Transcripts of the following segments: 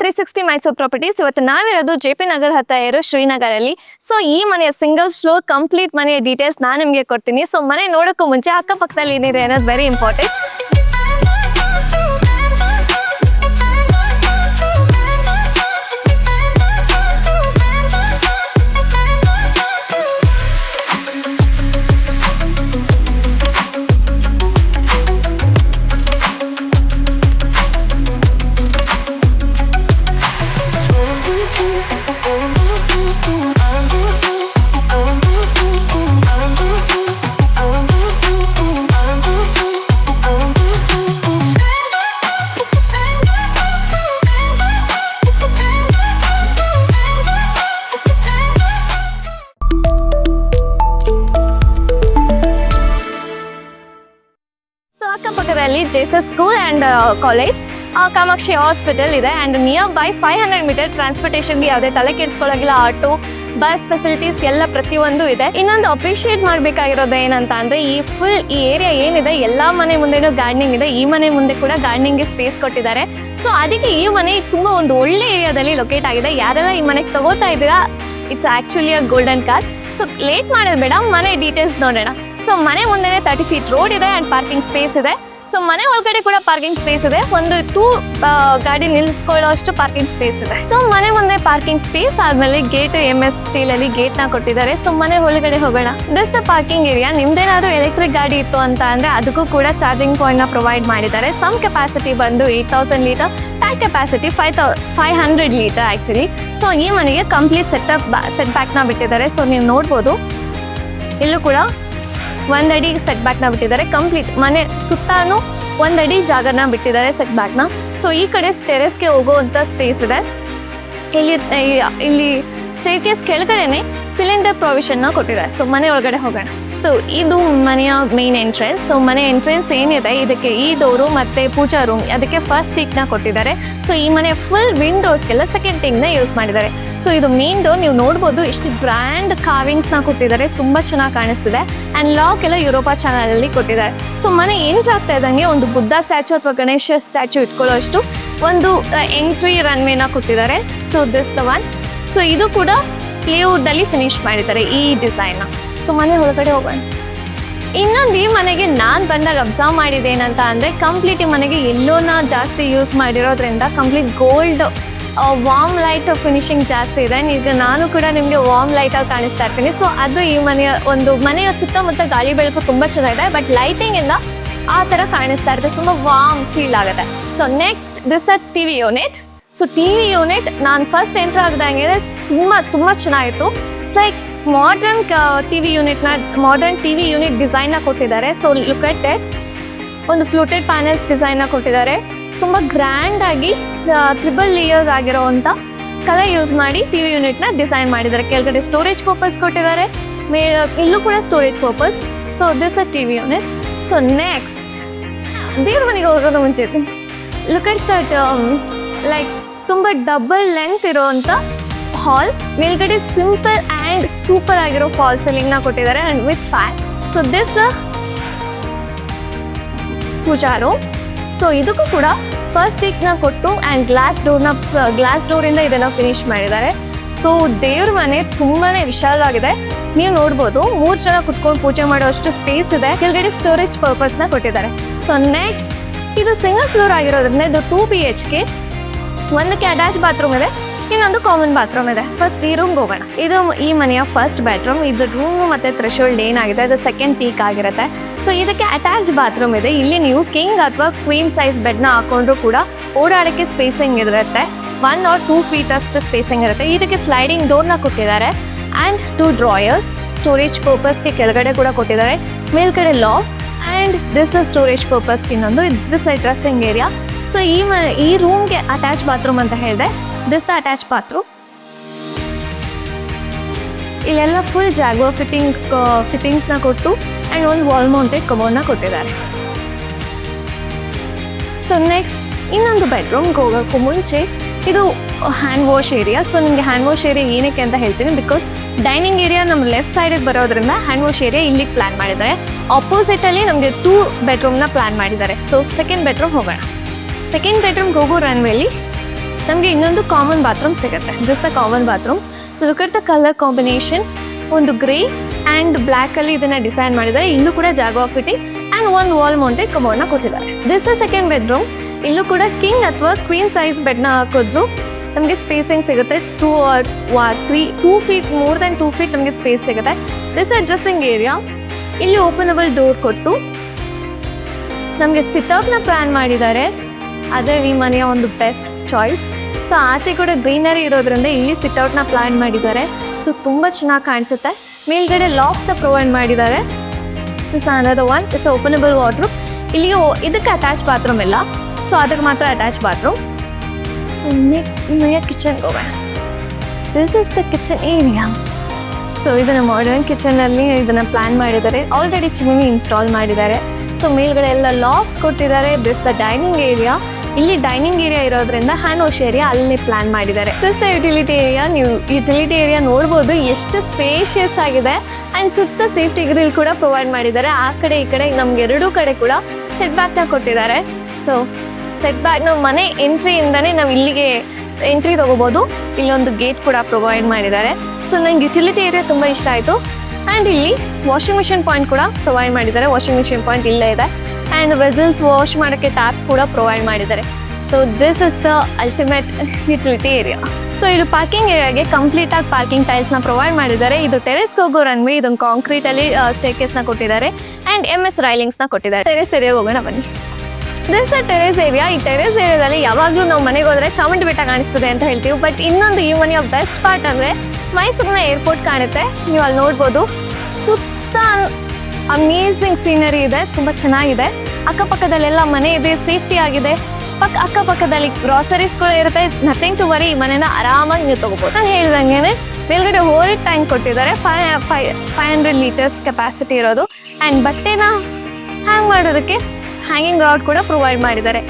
Three sixty Mysuru properties ಇವತ್ತು ನಾವಿರೋದು J P Nagar ಹತ್ತ ಇರೋ ಶ್ರೀನಗರಲ್ಲಿ. ಸೊ ಈ ಮನೆಯ ಸಿಂಗಲ್ ಫ್ಲೋರ್ ಕಂಪ್ಲೀಟ್ ಮನೆಯ ಡೀಟೇಲ್ಸ್ ನಾನು ನಿಮಗೆ ಕೊಡ್ತೀನಿ. ಸೊ ಮನೆ ನೋಡೋಕ್ಕೂ ಮುಂಚೆ ಅಕ್ಕಪಕ್ಕದಲ್ಲಿ ಏನಿದೆ ಅನ್ನೋದು ವೆರಿ ಇಂಪಾರ್ಟೆಂಟ್ ಅಕ್ಕಪಕ್ಕದಲ್ಲಿ S school and college Kamakshi hospital ಇದೆ and near by five hundred metre ಟ್ರಾನ್ಸ್ಪೋರ್ಟೇಷನ್ಗೆ ಯಾವುದೇ ತಲೆ ಕೆಡಿಸ್ಕೊಳ್ಳೋಗಿಲ್ಲ ಆಟೋ ಬಸ್ ಫೆಸಿಲಿಟೀಸ್ ಎಲ್ಲ ಪ್ರತಿಯೊಂದು ಇದೆ. ಇನ್ನೊಂದು ಅಪ್ರಿಷಿಯೇಟ್ ಮಾಡಬೇಕಾಗಿರೋದು ಏನಂತ ಅಂದರೆ ಈ ಫುಲ್ ಈ ಏರಿಯಾ ಏನಿದೆ, ಎಲ್ಲ ಮನೆ ಮುಂದೆನೂ ಗಾರ್ಡನಿಂಗ್ ಇದೆ. ಈ ಮನೆ ಮುಂದೆ ಕೂಡ ಗಾರ್ಡನಿಂಗ್ಗೆ ಸ್ಪೇಸ್ ಕೊಟ್ಟಿದ್ದಾರೆ. ಸೊ ಅದಕ್ಕೆ ಈ ಮನೆ ತುಂಬ ಒಂದು ಒಳ್ಳೆ ಏರಿಯಾದಲ್ಲಿ ಲೊಕೇಟ್ ಆಗಿದೆ. ಯಾರೆಲ್ಲ ಈ ಮನೆಗೆ ತಗೋತಾ ಇದ್ದೀರಾ it's actually a golden car so late ಮಾಡೋದು ಬೇಡ, ಮನೆ ಡೀಟೇಲ್ಸ್ ನೋಡೋಣ. ಸೊ ಮನೆ ಮುಂದೆ ತರ್ಟಿ ಫೀಟ್ ರೋಡ್ ಇದೆ ಆ್ಯಂಡ್ ಪಾರ್ಕಿಂಗ್ ಸ್ಪೇಸ್ ಇದೆ. ಸೊ ಮನೆ ಒಳಗಡೆ ಕೂಡ ಪಾರ್ಕಿಂಗ್ ಸ್ಪೇಸ್ ಇದೆ. ಒಂದು ಟೂ ಗಾಡಿ ನಿಲ್ಲಿಸ್ಕೊಳ್ಳೋ ಅಷ್ಟು ಪಾರ್ಕಿಂಗ್ ಸ್ಪೇಸ್ ಇದೆ. ಸೊ ಮನೆ ಮುಂದೆ ಪಾರ್ಕಿಂಗ್ ಸ್ಪೇಸ್ ಆದಮೇಲೆ ಗೇಟ್ ಎಂ ಎಸ್ ಸ್ಟೀಲಲ್ಲಿ ಗೇಟ್ನ ಕೊಟ್ಟಿದ್ದಾರೆ. ಸೊ ಮನೆ ಒಳಗಡೆ ಹೋಗೋಣ. ದಿಸ್ ದ ಪಾರ್ಕಿಂಗ್ ಏರಿಯಾ ನಿಮ್ದೇನಾದ್ರೂ ಎಲೆಕ್ಟ್ರಿಕ್ ಗಾಡಿ ಇತ್ತು ಅಂತ ಅಂದ್ರೆ ಅದಕ್ಕೂ ಕೂಡ ಚಾರ್ಜಿಂಗ್ ಪಾಯಿಂಟ್ನ ಪ್ರೊವೈಡ್ ಮಾಡಿದ್ದಾರೆ. ಸಮ್ ಕೆಪಾಸಿಟಿ ಬಂದು eight thousand litre tank capacity five thou five hundred litre actually so ಈ ಮನೆಗೆ ಕಂಪ್ಲೀಟ್ ಸೆಟಪ್ ಸೆಟ್ ಬ್ಯಾಕ್ನ ಬಿಟ್ಟಿದ್ದಾರೆ. ಸೊ ನೀವು ನೋಡ್ಬೋದು. ಇಲ್ಲೂ ಕೂಡ ಒಂದಡಿ ಸೆಟ್ ಬ್ಯಾಕ್ನ ಬಿಟ್ಟಿದ್ದಾರೆ. ಕಂಪ್ಲೀಟ್ ಮನೆ ಸುತ್ತಾನು ಒಂದಡಿ ಜಾಗನ ಬಿಟ್ಟಿದ್ದಾರೆ ಸೆಟ್ ಬ್ಯಾಕ್ನ ಸೊ ಈ ಕಡೆ ಸ್ಟೆರೆಸ್ಗೆ ಅಂತ ಸ್ಪೇಸ್ ಇದೆ. ಇಲ್ಲಿ ಈ- ಇಲ್ಲಿ ಸ್ಟೇರ್ಕೇಸ್ ಕೆಳಗಡೆನೆ ಸಿಲಿಂಡರ್ ಪ್ರೊವಿಷನ್ನ ಕೊಟ್ಟಿದ್ದಾರೆ. ಸೊ ಮನೆ ಒಳಗಡೆ ಹೋಗೋಣ. ಸೊ ಇದು ಮನೆಯ ಮೇನ್ ಎಂಟ್ರೆನ್ಸ್ ಸೊ ಮನೆ ಎಂಟ್ರೆನ್ಸ್ ಏನಿದೆ? ಇದಕ್ಕೆ ಈ ಡೋರು ಮತ್ತು ಪೂಜಾ ರೂಮ್ ಅದಕ್ಕೆ ಫಸ್ಟ್ ಟಿಕ್ನ ಕೊಟ್ಟಿದ್ದಾರೆ. ಸೊ ಈ ಮನೆ ಫುಲ್ ವಿಂಡೋಸ್ಗೆಲ್ಲ ಸೆಕೆಂಡ್ ಟಿಕ್ನ ಯೂಸ್ ಮಾಡಿದ್ದಾರೆ. ಸೊ ಇದು ಮೇನ್ ಡೋರ್ ನೀವು ನೋಡ್ಬೋದು ಇಷ್ಟು ಬ್ರ್ಯಾಂಡ್ ಕಾವಿಂಗ್ಸ್ನ ಕೊಟ್ಟಿದ್ದಾರೆ. ತುಂಬ ಚೆನ್ನಾಗಿ ಕಾಣಿಸ್ತಿದೆ. ಆ್ಯಂಡ್ ಲಾಕ್ ಎಲ್ಲ ಯುರೋಪಾ ಚಾನಲಲ್ಲಿ ಕೊಟ್ಟಿದ್ದಾರೆ. ಸೊ ಮನೆ ಎಂಟ್ರಾಗ್ತಾ ಇದ್ದಂಗೆ ಒಂದು ಬುದ್ಧ ಸ್ಟ್ಯಾಚು ಅಥವಾ ಗಣೇಶ ಸ್ಟ್ಯಾಚು ಇಟ್ಕೊಳ್ಳೋ ಅಷ್ಟು ಒಂದು ಎಂಟ್ರಿ ರನ್ವೇನ ಕೊಟ್ಟಿದ್ದಾರೆ. So this the one so ಇದು ಕೂಡ ಪ್ಲೇವುಡ್ಡಲ್ಲಿ ಫಿನಿಶ್ ಮಾಡಿದ್ದಾರೆ ಈ ಡಿಸೈನ್ನ ಸೊ ಮನೆ ಒಳಗಡೆ ಹೋಗೋಣ. ಇನ್ನೊಂದು ಈ ಮನೆಗೆ ನಾನು ಬಂದಾಗ ಅಬ್ಸರ್ವ್ ಮಾಡಿದ್ದೇನಂತ ಅಂದರೆ ಕಂಪ್ಲೀಟ್ ಈ ಮನೆಗೆ ಎಲ್ಲೋನ ಜಾಸ್ತಿ ಯೂಸ್ ಮಾಡಿರೋದ್ರಿಂದ complete gold warm light finishing ಜಾಸ್ತಿ ಇದೆ. ಈಗ ನಾನು ಕೂಡ ನಿಮಗೆ ವಾರ್ಮ್ ಲೈಟಾಗಿ ಕಾಣಿಸ್ತಾ ಇರ್ತೀನಿ. ಸೊ ಅದು ಈ ಮನೆಯ ಒಂದು ಮನೆಯ ಸುತ್ತಮುತ್ತ ಗಾಳಿ ಬೆಳಕು ತುಂಬ ಚೆನ್ನಾಗಿದೆ. ಬಟ್ ಲೈಟಿಂಗಿಂದ ಆ ಥರ ಕಾಣಿಸ್ತಾ ಇರುತ್ತೆ. ತುಂಬ ವಾರ್ಮ್ ಫೀಲ್ ಆಗುತ್ತೆ. So next this a T V unit so T V unit ನಾನು ಫಸ್ಟ್ ಎಂಟ್ರ್ ಆಗ್ದಂಗೆ ತುಂಬ ತುಂಬ ಚೆನ್ನಾಗಿತ್ತು so like modern T V ಯೂನಿಟ್ನ modern T V unit ಡಿಸೈನ್ನ ಕೊಟ್ಟಿದ್ದಾರೆ ಸೊ ಲುಕ್ ಅಟ್ ಎಟ್ ಒಂದು ಫ್ಲೂಟೆಡ್ ಪ್ಯಾನೆಲ್ಸ್ ಡಿಸೈನ್ನ ಕೊಟ್ಟಿದ್ದಾರೆ ತುಂಬ ಗ್ರ್ಯಾಂಡಾಗಿ ತ್ರಿಬಲ್ ಲೇಯರ್ಸ್ ಆಗಿರೋವಂಥ ಕಲರ್ ಯೂಸ್ ಮಾಡಿ ಟಿ ವಿ ಯೂನಿಟ್ನ ಡಿಸೈನ್ ಮಾಡಿದ್ದಾರೆ ಕೆಳಗಡೆ ಸ್ಟೋರೇಜ್ ಪರ್ಪಸ್ ಕೊಟ್ಟಿದ್ದಾರೆ ಮೇ ಇಲ್ಲೂ ಕೂಡ storage purpose so this a T V unit so next ದೇವ್ರ ಮನೆಗೆ ಹೋಗೋದು ಮುಂಚೆ ಲುಕ್ ಅಟ್ ದಟ್ ಲೈಕ್ ತುಂಬ ಡಬಲ್ ಲೆಂತ್ ಇರೋವಂಥ ಹಾಲ್ ಮೇಲ್ಗಡೆ ಸಿಂಪಲ್ ಆ್ಯಂಡ್ ಸೂಪರ್ ಆಗಿರೋ ಫಾಲ್ ಸೀಲಿಂಗ್ನ ಕೊಟ್ಟಿದ್ದಾರೆ and with fan so this room so ಇದಕ್ಕೂ ಕೂಡ ಫಸ್ಟ್ ಸ್ಟಿಕ್ನ ಕೊಟ್ಟು ಆ್ಯಂಡ್ ಗ್ಲಾಸ್ ಡೋರ್ನ ಗ್ಲಾಸ್ ಡೋರಿಂದ ಇದನ್ನು ಫಿನಿಶ್ ಮಾಡಿದ್ದಾರೆ. ಸೊ ದೇವ್ರ ಮನೆ ತುಂಬಾ ವಿಶಾಲವಾಗಿದೆ. ನೀವು ನೋಡ್ಬೋದು, ಮೂರು ಜನ ಕುತ್ಕೊಂಡು ಪೂಜೆ ಮಾಡುವಷ್ಟು ಸ್ಪೇಸ್ ಇದೆ. ಕೆಳಗಡೆ ಸ್ಟೋರೇಜ್ ಪರ್ಪಸ್ನ ಕೊಟ್ಟಿದ್ದಾರೆ. ಸೊ ನೆಕ್ಸ್ಟ್ ಇದು ಸಿಂಗಲ್ ಫ್ಲೋರ್ ಆಗಿರೋದ್ರಿಂದ ಇದು ಟೂ ಬಿ ಎಚ್ ಕೆ ಒಂದಕ್ಕೆ ಅಟ್ಯಾಚ್ ಬಾತ್ರೂಮ್ ಇದೆ, ಇನ್ನೊಂದು ಕಾಮನ್ ಬಾತ್ರೂಮ್ ಇದೆ. ಫಸ್ಟ್ ಈ ರೂಮ್ಗೆ ಹೋಗೋಣ. ಇದು ಈ ಮನೆಯ ಫಸ್ಟ್ ಬೆಡ್ರೂಮ್ ಇದು ರೂಮ್ ಮತ್ತು ಥ್ರೆಶೋಲ್ಡ್ ಏನಾಗಿದೆ? ಅದು ಸೆಕೆಂಡ್ ಟೀಕ್ ಆಗಿರುತ್ತೆ. ಸೊ ಇದಕ್ಕೆ ಅಟ್ಯಾಚ್ ಬಾತ್ರೂಮ್ ಇದೆ. ಇಲ್ಲಿ ನೀವು ಕಿಂಗ್ ಅಥವಾ ಕ್ವೀನ್ ಸೈಜ್ ಬೆಡ್ನ ಹಾಕೊಂಡ್ರು ಕೂಡ ಓಡಾಡೋಕ್ಕೆ ಸ್ಪೇಸಿಂಗ್ ಇರುತ್ತೆ. ಒನ್ ಆರ್ ಟೂ ಫೀಟ್ ಅಷ್ಟು ಸ್ಪೇಸಿಂಗ್ ಇರುತ್ತೆ. ಇದಕ್ಕೆ ಸ್ಲೈಡಿಂಗ್ ಡೋರ್ನ ಕೊಟ್ಟಿದ್ದಾರೆ. ಆ್ಯಂಡ್ ಟೂ ಡ್ರಾಯರ್ಸ್ ಸ್ಟೋರೇಜ್ ಪರ್ಪಸ್ಗೆ ಕೆಳಗಡೆ ಕೂಡ ಕೊಟ್ಟಿದ್ದಾರೆ. ಮೇಲ್ಗಡೆ ಲಾ ಆ್ಯಂಡ್ ದಿಸ್ ಸ್ಟೋರೇಜ್ ಪರ್ಪಸ್ಗೆ ಇನ್ನೊಂದು. ದಿಸ್ ಡ್ರೆಸ್ಸಿಂಗ್ ಏರಿಯಾ ಸೊ ಈ ಮ, ಈ ರೂಮ್ಗೆ ಅಟ್ಯಾಚ್ ಬಾತ್ರೂಮ್ ಅಂತ ಹೇಳಿದೆ. ದಿಸ್ ಅಟ್ಯಾಚ್ ಬಾತ್ರೂಮ್ ಇಲ್ಲೆಲ್ಲ ಫುಲ್ ಜಾಗೋ ಫಿಟ್ಟಿಂಗ್ ಫಿಟ್ಟಿಂಗ್ಸ್ನ ಕೊಟ್ಟು ಆ್ಯಂಡ್ ಒಂದು ವಾಲ್ ಮೌಂಟೆಡ್ ಕಬೋರ್ಡ್ನ ಕೊಟ್ಟಿದ್ದಾರೆ. ಸೊ ನೆಕ್ಸ್ಟ್ ಇನ್ನೊಂದು ಬೆಡ್ರೂಮ್ಗೆ ಹೋಗೋಕ್ಕೂ ಮುಂಚೆ ಇದು ಹ್ಯಾಂಡ್ ವಾಶ್ ಏರಿಯಾ ಸೊ ನಿಮಗೆ ಹ್ಯಾಂಡ್ ವಾಶ್ ಏರಿಯಾ ಏನಕ್ಕೆ ಅಂತ ಹೇಳ್ತೀನಿ. ಬಿಕಾಸ್ ಡೈನಿಂಗ್ ಏರಿಯಾ ನಮ್ಮ ಲೆಫ್ಟ್ ಸೈಡಿಗೆ ಬರೋದ್ರಿಂದ ಹ್ಯಾಂಡ್ ವಾಶ್ ಏರಿಯಾ ಇಲ್ಲಿಗೆ ಪ್ಲ್ಯಾನ್ ಮಾಡಿದ್ದಾರೆ. ಆಪೋಸಿಟಲ್ಲಿ ನಮಗೆ ಟೂ ಬೆಡ್ರೂಮ್ನ ಪ್ಲ್ಯಾನ್ ಮಾಡಿದ್ದಾರೆ. ಸೊ ಸೆಕೆಂಡ್ ಬೆಡ್ರೂಮ್ ಹೋಗೋಣ. ಸೆಕೆಂಡ್ ಬೆಡ್ರೂಮ್ಗೆ ಹೋಗೋ ರನ್ವೇಲಿ ನಮಗೆ ಇನ್ನೊಂದು ಕಾಮನ್ ಬಾತ್ರೂಮ್ ಸಿಗುತ್ತೆ. Just the common bathroom look colour combination ಒಂದು ಗ್ರೇ ಆ್ಯಂಡ್ ಬ್ಲ್ಯಾಕಲ್ಲಿ ಇದನ್ನು ಡಿಸೈನ್ ಮಾಡಿದ್ದಾರೆ. ಇಲ್ಲೂ ಕೂಡ ಜಾಗ ಫಿಟ್ಟಿಂಗ್ ಆ್ಯಂಡ್ ಒಂದು ವಾಲ್ ಮೌಂಟೆಡ್ ಕಬೋರ್ಡ್ನ ಕೊಟ್ಟಿದ್ದಾರೆ. ದಿಸ್ ದ ಸೆಕೆಂಡ್ ಬೆಡ್ರೂಮ್ ಇಲ್ಲೂ ಕೂಡ ಕಿಂಗ್ ಅಥವಾ ಕ್ವೀನ್ ಸೈಜ್ ಬೆಡ್ನ ಹಾಕಿದ್ರು. ನಮಗೆ ಸ್ಪೇಸಿಂಗ್ ಸಿಗುತ್ತೆ. Two three two feet more than two feet ನಮಗೆ ಸ್ಪೇಸ್ ಸಿಗುತ್ತೆ. ದಿಸ್ ಅಡ್ಜಸ್ಟಿಂಗ್ ಏರಿಯಾ ಇಲ್ಲಿ ಓಪನಬಲ್ ಡೋರ್ ಕೊಟ್ಟು ನಮಗೆ ಸಿಟೌಟ್ನ ಪ್ಲ್ಯಾನ್ ಮಾಡಿದ್ದಾರೆ. ಅದೇ ಈ ಮನೆಯ ಒಂದು ಬೆಸ್ಟ್ ಚಾಯ್ಸ್ ಸೊ ಆಚೆ ಕೂಡ ಗ್ರೀನರಿ ಇರೋದ್ರಿಂದ ಇಲ್ಲಿ ಸಿಟ್ಔಟ್ನ ಪ್ಲ್ಯಾನ್ ಮಾಡಿದ್ದಾರೆ. ಸೊ ತುಂಬ ಚೆನ್ನಾಗಿ ಕಾಣಿಸುತ್ತೆ. ಮೇಲ್ಗಡೆ ಲಾಕ್ಸ್ ಪ್ರೊವೈಡ್ ಮಾಡಿದ್ದಾರೆ. It's another one it's openable wardrobe ಇಲ್ಲಿಗೆ ಇದಕ್ಕೆ ಅಟ್ಯಾಚ್ ಬಾತ್ರೂಮ್ ಇಲ್ಲ. ಸೊ ಅದಕ್ಕೆ ಮಾತ್ರ ಅಟ್ಯಾಚ್ ಬಾತ್ರೂಮ್ ಸೊ ನೆಕ್ಸ್ಟ್ ಮನೆಯ ಕಿಚನ್ ಹೋಗೋಣ. This is the kitchen area so ಇದನ್ನು ಮಾಡರ್ನ್ ಕಿಚನಲ್ಲಿ ಇದನ್ನು ಪ್ಲ್ಯಾನ್ ಮಾಡಿದ್ದಾರೆ. ಆಲ್ರೆಡಿ ಚಿಮಿನಿ ಇನ್ಸ್ಟಾಲ್ ಮಾಡಿದ್ದಾರೆ. ಸೊ ಮೇಲ್ಗಡೆ ಎಲ್ಲ ಲಾಕ್ ಕೊಟ್ಟಿದ್ದಾರೆ. ದಿಸ್ ದ ಡೈನಿಂಗ್ ಏರಿಯಾ ಇಲ್ಲಿ ಡೈನಿಂಗ್ ಏರಿಯಾ ಇರೋದ್ರಿಂದ ಹ್ಯಾಂಡ್ ವಾಶ್ ಏರಿಯಾ ಅಲ್ಲಿ ಪ್ಲಾನ್ ಮಾಡಿದ್ದಾರೆ. ಸುಸ್ತ ಯುಟಿಲಿಟಿ ಏರಿಯಾ ನೀವು ಯುಟಿಲಿಟಿ ಏರಿಯಾ ನೋಡ್ಬೋದು ಎಷ್ಟು ಸ್ಪೇಷಿಯಸ್ ಆಗಿದೆ ಆ್ಯಂಡ್ ಸುತ್ತ ಸೇಫ್ಟಿ ಗ್ರಿಲ್ ಕೂಡ ಪ್ರೊವೈಡ್ ಮಾಡಿದ್ದಾರೆ. ಆ ಕಡೆ ಈ ಕಡೆ ನಮ್ಗೆ ಎರಡೂ ಕಡೆ ಕೂಡ ಸೆಟ್ ಬ್ಯಾಕ್ನ ಕೊಟ್ಟಿದ್ದಾರೆ. ಸೊ ಸೆಟ್ ಬ್ಯಾಕ್ ನಾವು ಮನೆ ಎಂಟ್ರಿಯಿಂದನೇ ನಾವು ಇಲ್ಲಿಗೆ ಎಂಟ್ರಿ ತೊಗೋಬೋದು. ಇಲ್ಲೊಂದು ಗೇಟ್ ಕೂಡ ಪ್ರೊವೈಡ್ ಮಾಡಿದ್ದಾರೆ. ಸೊ ನಂಗೆ ಯುಟಿಲಿಟಿ ಏರಿಯಾ ತುಂಬ ಇಷ್ಟ ಆಯಿತು. ಆ್ಯಂಡ್ ಇಲ್ಲಿ ವಾಷಿಂಗ್ ಮಿಷಿನ್ ಪಾಯಿಂಟ್ ಕೂಡ ಪ್ರೊವೈಡ್ ಮಾಡಿದ್ದಾರೆ. ವಾಷಿಂಗ್ ಮಿಷಿನ್ ಪಾಯಿಂಟ್ ಇಲ್ಲೇ ಇದೆ. ಆ್ಯಂಡ್ ವೆಸಲ್ಸ್ ವಾಶ್ ಮಾಡೋಕ್ಕೆ ಟ್ಯಾಪ್ಸ್ ಕೂಡ ಪ್ರೊವೈಡ್ ಮಾಡಿದ್ದಾರೆ so this is the ultimate utility area so ಇದು ಪಾರ್ಕಿಂಗ್ ಏರಿಯಾಗೆ ಕಂಪ್ಲೀಟಾಗಿ ಪಾರ್ಕಿಂಗ್ ಟೈಲ್ಸ್ನ ಪ್ರೊವೈಡ್ ಮಾಡಿದ್ದಾರೆ ಇದು ಟೆರೆಸ್ಗೆ ಹೋಗೋ ರನ್ವೇ ಇದೊಂದು ಕಾಂಕ್ರೀಟಲ್ಲಿ ಸ್ಟೇಕೇಸ್ನ ಕೊಟ್ಟಿದ್ದಾರೆ. ಆ್ಯಂಡ್ ಎಂ ಎಸ್ ರೈಲಿಂಗ್ಸ್ನ ಕೊಟ್ಟಿದ್ದಾರೆ. ಟೆರೆಸ್ ಏರಿಯಾಗೆ ಹೋಗೋಣ ಬನ್ನಿ. ದಿಸ್ ಟೆರೇಸ್ ಏರಿಯಾ ಈ ಟೆರೆಸ್ ಏರಿಯಾದಲ್ಲಿ ಯಾವಾಗಲೂ ನಾವು ಮನೆಗೆ ಹೋದರೆ ಚಾಮುಂಡಿ ಬೆಟ್ಟ ಕಾಣಿಸ್ತದೆ ಅಂತ ಹೇಳ್ತೀವಿ. ಬಟ್ ಇನ್ನೊಂದು ಈ ಮನೆಯ ಬೆಸ್ಟ್ ಪಾರ್ಟ್ ಅಂದರೆ ಮೈಸೂರಿನ ಏರ್ಪೋರ್ಟ್ ಕಾಣುತ್ತೆ. ನೀವು ಅಲ್ಲಿ ನೋಡ್ಬೋದು. ಸುತ್ತ ಅಮೇಝಿಂಗ್ ಸೀನರಿ ಇದೆ. ತುಂಬ ಚೆನ್ನಾಗಿದೆ. ಅಕ್ಕಪಕ್ಕದಲ್ಲೆಲ್ಲ ಮನೆ ಇದೆ ಸೇಫ್ಟಿ ಆಗಿದೆ. ಪಕ್ಕ ಅಕ್ಕಪಕ್ಕದಲ್ಲಿ ಗ್ರಾಸರೀಸ್ ಕೂಡ ಇರುತ್ತೆ. ನಥಿಂಗ್ ಟು ವರಿ ಈ ಮನೆನ ಆರಾಮಾಗಿ ನೀವು ತೊಗೋಬೋದು. ನಾನು ಹೇಳ್ದಂಗೆ ಮೇಲ್ಗಡೆ ಹೋರಿ ಟ್ಯಾಂಕ್ ಕೊಟ್ಟಿದ್ದಾರೆ. Fi fi five hundred litres capacity ಇರೋದು. ಆ್ಯಂಡ್ ಬಟ್ಟೆನ ಹ್ಯಾಂಗ್ ಮಾಡೋದಕ್ಕೆ ಹ್ಯಾಂಗಿಂಗ್ ರಾಡ್ ಕೂಡ ಪ್ರೊವೈಡ್ ಮಾಡಿದ್ದಾರೆ.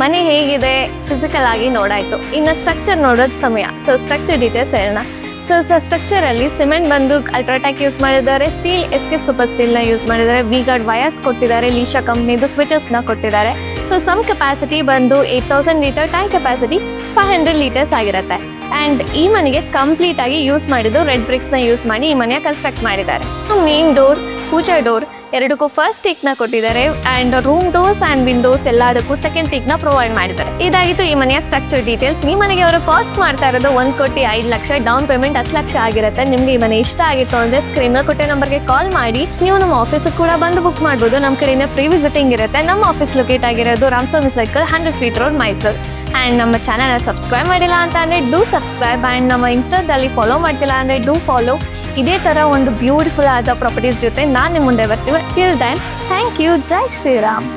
ಮನೆ ಹೇಗಿದೆ ಫಿಸಿಕಲ್ ಆಗಿ ನೋಡಾಯ್ತು. ಇನ್ನು ಸ್ಟ್ರಕ್ಚರ್ ನೋಡೋದು ಸಮಯ. ಸೊ ಸ್ಟ್ರಕ್ಚರ್ ಡೀಟೇಲ್ಸ್ ಹೇಳೋಣ. ಸೊ ಸ್ಟ್ರಕ್ಚರ್ ಅಲ್ಲಿ ಸಿಮೆಂಟ್ ಬಂದು ಅಲ್ಟ್ರಾಟ್ಯಾಕ್ ಯೂಸ್ ಮಾಡಿದ್ದಾರೆ. ಸ್ಟೀಲ್ ಎಸ್ ಕೆ ಸೂಪರ್ ಸ್ಟೀಲ್ನ ಯೂಸ್ ಮಾಡಿದ್ದಾರೆ. ವಿ ಗಾರ್ಡ್ ವಯರ್ಸ್ ಕೊಟ್ಟಿದ್ದಾರೆ ಲೀಶಾ ಕಂಪ್ನಿದು ಸ್ವಿಚಸ್ನ ಕೊಟ್ಟಿದ್ದಾರೆ. ಸೊ ಸಮ್ ಕೆಪಾಸಿಟಿ ಬಂದು eight thousand litre tank capacity five hundred litres ಆಗಿರುತ್ತೆ. ಆ್ಯಂಡ್ ಈ ಮನೆಗೆ ಕಂಪ್ಲೀಟ್ ಆಗಿ ಯೂಸ್ ಮಾಡಿದ್ದು ರೆಡ್ ಬ್ರಿಕ್ಸ್ನ ಯೂಸ್ ಮಾಡಿ ಈ ಮನೆಯ ಕನ್ಸ್ಟ್ರಕ್ಟ್ ಮಾಡಿದ್ದಾರೆ. ಮೇನ್ ಡೋರ್ ಪೂಜಾ ಡೋರ್ ಎರಡಕ್ಕೂ ಫಸ್ಟ್ ಟೀಕ್ನ ಕೊಟ್ಟಿದ್ದಾರೆ. And room doors and windows ಎಲ್ಲದಕ್ಕೂ ಸೆಕೆಂಡ್ ಟೀಕ್ನ ಪ್ರೊವೈಡ್ ಮಾಡಿದ್ದಾರೆ. ಇದಾಗಿತ್ತು ಈ ಮನೆಯ ಸ್ಟ್ರಕ್ಚರ್ ಡೀಟೇಲ್ಸ್ ಈ ಮನೆಗೆ ಅವರು ಕಾಸ್ಟ್ ಮಾಡ್ತಾ ಇರೋದು ಒಂದು ಕೋಟಿ ಐದು ಲಕ್ಷ ಡೌನ್ ಪೇಮೆಂಟ್ ಹತ್ತು ಲಕ್ಷ ಆಗಿರುತ್ತೆ. ನಿಮಗೆ ಈ ಮನೆ ಇಷ್ಟ ಆಗಿತ್ತು ಅಂದ್ರೆ ಸ್ಕ್ರೀನ್ ಕೊಟ್ಟೆ ನಂಬರ್ಗೆ ಕಾಲ್ ಮಾಡಿ. ನೀವು ನಮ್ಮ ಆಫೀಸ್ ಕೂಡ ಬಂದು ಬುಕ್ ಮಾಡ್ಬೋದು. ನಮ್ಮ ಕಡೆಯಿಂದ ಫ್ರೀ ವಿಸಿಟಿಂಗ್ ಇರುತ್ತೆ. ನಮ್ಮ ಆಫೀಸ್ ಲೊಕೇಟ್ ಆಗಿರೋದು Ramaswamy circle hundred feet road Mysuru and ನಮ್ಮ ಚಾನಲ್ನ ಸಬ್ಸ್ಕ್ರೈಬ್ ಮಾಡಿಲ್ಲ ಅಂತ ಅಂದರೆ ಡೂ ಸಬ್ಸ್ಕ್ರೈಬ್ ಆ್ಯಂಡ್ ನಮ್ಮ ಇನ್ಸ್ಟಾದಲ್ಲಿ ಫಾಲೋ ಮಾಡ್ತಿಲ್ಲ ಅಂದರೆ ಡೂ ಫಾಲೋ ಇದೇ ಥರ ಒಂದು ಬ್ಯೂಟಿಫುಲ್ ಆದ ಪ್ರಾಪರ್ಟೀಸ್ ಜೊತೆ ನಾನು ನಿಮ್ಮ ಮುಂದೆ ಬರ್ತೀವಿ ಟಿಲ್ ದೆನ್ ಥ್ಯಾಂಕ್ ಯು ಜೈ ಶ್ರೀರಾಮ್